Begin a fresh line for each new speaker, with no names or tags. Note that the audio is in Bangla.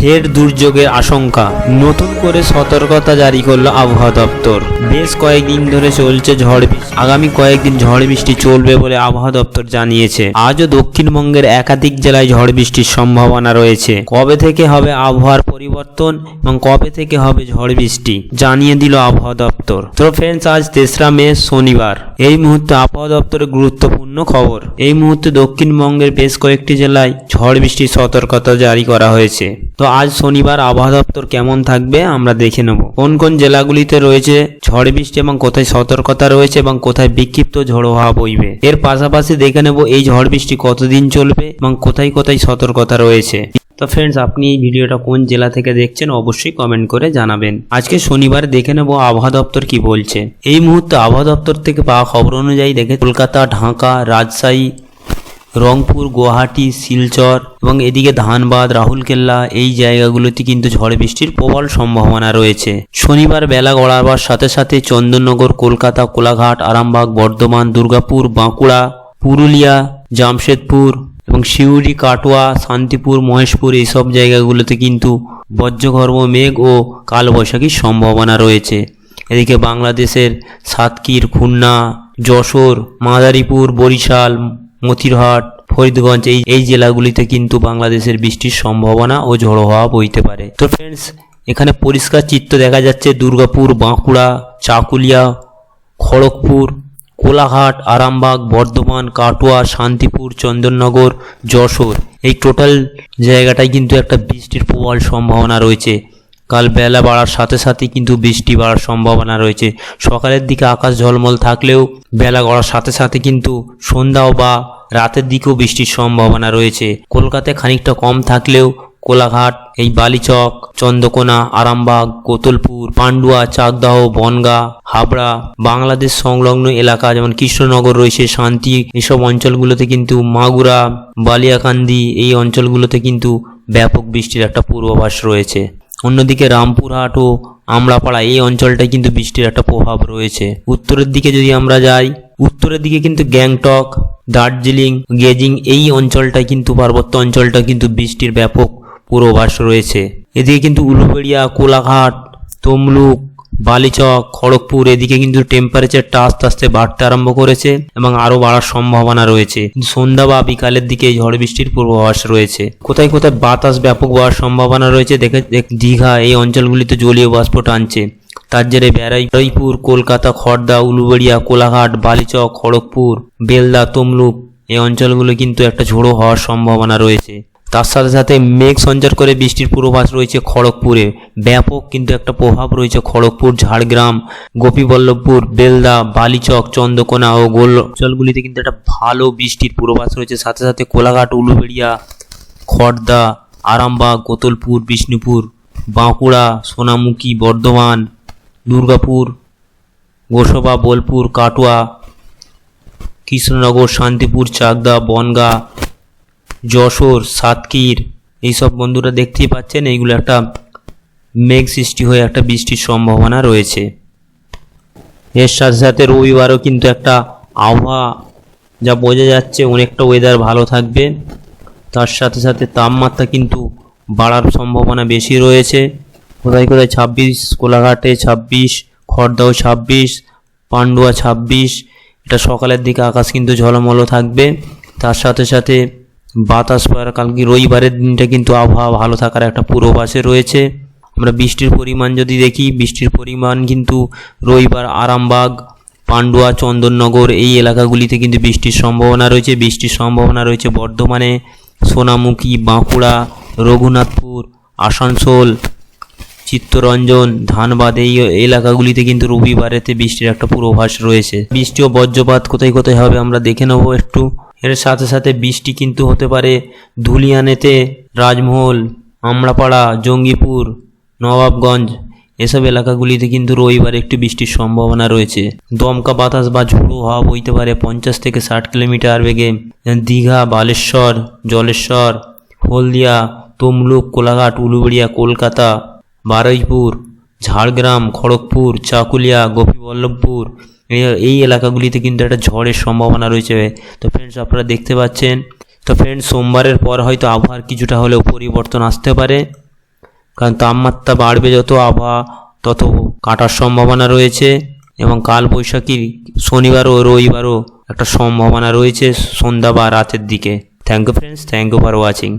ফের দুর্যোগের আশঙ্কা। নতুন করে সতর্কতা জারি করল আবহাওয়া দপ্তর। বেশ কয়েকদিন ধরে চলছে ঝড় বৃষ্টি আগামী কয়েকদিন ঝড় বৃষ্টি চলবে বলে আবহাওয়া দপ্তর জানিয়েছে। আজও দক্ষিণবঙ্গের একাধিক জেলায় ঝড় বৃষ্টির সম্ভাবনা রয়েছে। কবে থেকে হবে আবহাওয়ার পরিবর্তন এবং কবে থেকে হবে ঝড় বৃষ্টি, জানিয়ে দিল আবহাওয়া দপ্তর। তো ফ্রেন্ডস আজ তেসরা মে, শনিবার। এই মুহূর্তে আবহাওয়া দপ্তরের গুরুত্বপূর্ণ খবর। এই মুহূর্তে দক্ষিণবঙ্গের বেশ কয়েকটি জেলায় ঝড় বৃষ্টির সতর্কতা জারি করা হয়েছে। তো আজ শনিবার আবহাওয়া দপ্তর কেমন থাকবে আমরা দেখে নেব। কোন কোন জেলাগুলিতে রয়েছে ঝড় বৃষ্টি এবং কোথায় সতর্কতা রয়েছে এবং কোথায় বিক্ষিপ্ত ঝড়ো হাওয়া বইবে? এর পাশাপাশি দেখে নেব এই ঝড় বৃষ্টি কতদিন চলবে এবং কোথায় কোথায় সতর্কতা রয়েছে। তো ফ্রেন্ডস আপনি এই ভিডিওটা কোন জেলা থেকে দেখছেন অবশ্যই কমেন্ট করে জানাবেন। আজকে শনিবার দেখে নেব আবহাওয়া দপ্তর কি বলছে। এই মুহূর্তে আবহাওয়া দপ্তর থেকে পাওয়া খবর অনুযায়ী দেখে কলকাতা, ঢাকা, রাজশাহী রংপুর, গুয়াহাটি, শিলচর এবং এদিকে ধানবাদ, রাহুলকেল্লা এই জায়গাগুলোতে কিন্তু ঝড় বৃষ্টির প্রবল সম্ভাবনা রয়েছে। শনিবার বেলা গড়াবার সাথে সাথে চন্দননগর, কলকাতা, কোলাঘাট, আরামবাগ, বর্ধমান, দুর্গাপুর, বাঁকুড়া, পুরুলিয়া, জামশেদপুর এবং সিউড়ি, কাটোয়া, শান্তিপুর, মহেশপুর এইসব জায়গাগুলোতে কিন্তু বজ্রগর্ভ মেঘ ও কালবৈশাখীর সম্ভাবনা রয়েছে। এদিকে বাংলাদেশের সাতক্ষীর, খুলনা, যশোর, মাদারীপুর, বরিশাল মতিরহাট ফরিদগঞ্জ, এই এই জেলাগুলিতে কিন্তু বাংলাদেশের বৃষ্টির সম্ভাবনা ও ঝড়ো হওয়া বইতে পারে। তো ফ্রেন্ডস এখানে পরিষ্কার চিত্র দেখা যাচ্ছে দুর্গাপুর, বাঁকুড়া, চাকুলিয়া, খড়গপুর, কোলাঘাট, আরামবাগ, বর্ধমান, কাটোয়া, শান্তিপুর, চন্দননগর, যশোর। এই টোটাল জায়গাটায় কিন্তু একটা বৃষ্টির প্রবল সম্ভাবনা রয়েছে। কাল বেলা বাড়ার সাথে সাথে কিন্তু বৃষ্টি বাড়ার সম্ভাবনা রয়েছে। সকালের দিকে আকাশ ঝলমল থাকলেও বেলা গড়ার সাথে সাথে কিন্তু সন্ধ্যাও বা রাতের দিকেও বৃষ্টির সম্ভাবনা রয়েছে। কলকাতায় খানিকটা কম থাকলেও কোলাঘাট, এই বালিচক, চন্দ্রকোনা, আরামবাগ কোতলপুর পান্ডুয়া, চাকদাহ, বনগা, হাবড়া, বাংলাদেশ সংলগ্ন এলাকা যেমন কৃষ্ণনগর রয়েছে, শান্তি, এসব অঞ্চলগুলোতে কিন্তু মাগুরা, বালিয়াকান্দি, এই অঞ্চলগুলোতে কিন্তু ব্যাপক বৃষ্টির একটা পূর্বাভাস রয়েছে। অন্যদিকে রামপুরহাট ও আমড়াপাড়া এই অঞ্চলটায় কিন্তু বৃষ্টির একটা প্রভাব রয়েছে। উত্তরের দিকে যদি আমরা যাই, উত্তরের দিকে কিন্তু গ্যাংটক, দার্জিলিং, গেজিং এই অঞ্চলটায় কিন্তু পার্বত্য অঞ্চলটা কিন্তু বৃষ্টির ব্যাপক পূর্বাভাস রয়েছে। এদিকে কিন্তু উলুবেড়িয়া, কোলাঘাট, তমলুক বালিচক, খড়গপুর, এদিকে কিন্তু টেম্পারেচারটা আস্তে আস্তে বাড়তে আরম্ভ করেছে এবং আরও বাড়ার সম্ভাবনা রয়েছে। সন্ধ্যা বা বিকালের দিকে ঝড় বৃষ্টির পূর্বাভাস রয়েছে। কোথায় কোথায় বাতাস ব্যাপক হওয়ার সম্ভাবনা রয়েছে, দেখে দীঘা, এই অঞ্চলগুলিতে জলীয় বাষ্প টানছে। তার জেরে ব্যারাইপুর কলকাতা খড়দা উলুবেড়িয়া, কোলাঘাট, বালিচক, খড়গপুর, বেলদা, তমলুক, এই অঞ্চলগুলো কিন্তু একটা ঝোড়ো হওয়ার সম্ভাবনা রয়েছে। তার সাথে সাথে মেঘ সঞ্চার করে বৃষ্টির পূর্বাভাস রয়েছে খড়গপুরে। ব্যাপক কিন্তু একটা প্রভাব রয়েছে খড়গপুর, ঝাড়গ্রাম, গোপীবল্লভপুর, বেলদা, বালিচক, চন্দ্রকোনা ও গোল অঞ্চলগুলিতে কিন্তু একটা ভালো বৃষ্টির পূর্বাভাস রয়েছে। সাথে সাথে কোলাঘাট, উলুবেড়িয়া খড়দা আরামবাগ, গোতলপুর, বিষ্ণুপুর, বাঁকুড়া, সোনামুখী, বর্ধমান, দুর্গাপুর, গোসবা, বোলপুর, কাটোয়া, কৃষ্ণনগর, শান্তিপুর, চাকদা, বনগা যশোর, সাতক্ষীর, এইসব বন্ধুরা দেখতেই পাচ্ছেন, এইগুলো একটা মেঘ সৃষ্টি হয়ে একটা বৃষ্টির সম্ভাবনা রয়েছে। এর সাথে সাথে রবিবারও কিন্তু একটা আবহাওয়া যা বোঝা যাচ্ছে, অনেকটা ওয়েদার ভালো থাকবে। তার সাথে সাথে তাপমাত্রা কিন্তু বাড়ার সম্ভাবনা বেশি রয়েছে। কোথায় কোথায় ছাব্বিশ, কোলাঘাটে ছাব্বিশ খড়দাও ছাব্বিশ, পান্ডুয়া ছাব্বিশ। এটা সকালের দিকে আকাশ কিন্তু ঝলমলো থাকবে। তার সাথে সাথে বাতাস পড়ার কালকে রবিবারের দিনটা কিন্তু আবহাওয়া ভালো থাকার একটা পূর্বাভাসে রয়েছে। আমরা বৃষ্টির পরিমাণ যদি দেখি, বৃষ্টির পরিমাণ কিন্তু রবিবার আরামবাগ, পান্ডুয়া, চন্দননগর এই এলাকাগুলিতে কিন্তু বৃষ্টির সম্ভাবনা রয়েছে। বৃষ্টির সম্ভাবনা রয়েছে বর্ধমানে, সোনামুখী, বাঁকুড়া, রঘুনাথপুর, আসানসোল, চিত্তরঞ্জন, ধানবাদ এই এলাকাগুলিতে কিন্তু রবিবারেতে বৃষ্টির একটা পূর্বাভাস রয়েছে। বৃষ্টি ও বজ্রপাত কোথায় কোথায় হবে আমরা দেখে নেব একটু। এর সাথে সাথে বৃষ্টি কিন্তু হতে পারে ধুলিয়ানেতে, রাজমহল, আমড়াপাড়া, জঙ্গিপুর, নবাবগঞ্জ। এসব এলাকাগুলিতে কিন্তু রবিবার একটু বৃষ্টির সম্ভাবনা রয়েছে। দমকা বাতাস বা ঝোড়ো হাওয়া বইতে পারে পঞ্চাশ থেকে ষাট কিলোমিটার বেগে। দীঘা, বালেশ্বর, জলেশ্বর, হলদিয়া, তমলুক, কোলাঘাট, উলুবেড়িয়া, কলকাতা, বারুইপুর, ঝাড়গ্রাম, খড়গপুর, চাকুলিয়া, গোপীবল্লভপুর এই এলাকাগুলিতে কিন্তু একটা ঝড়ের সম্ভাবনা রয়েছে। তো ফ্রেন্ডস আপনারা দেখতে পাচ্ছেন। তো ফ্রেন্ডস সোমবারের পর হয়তো আবহাওয়ার কিছুটা হলেও পরিবর্তন আসতে পারে। কারণ তাপমাত্রা বাড়বে যত, আবহাওয়া তত কাটার সম্ভাবনা রয়েছে এবং কাল বৈশাখীর শনিবার ও রবিবারও একটা সম্ভাবনা রয়েছে সন্ধ্যা বা রাতের দিকে। Thank you friends thank you for watching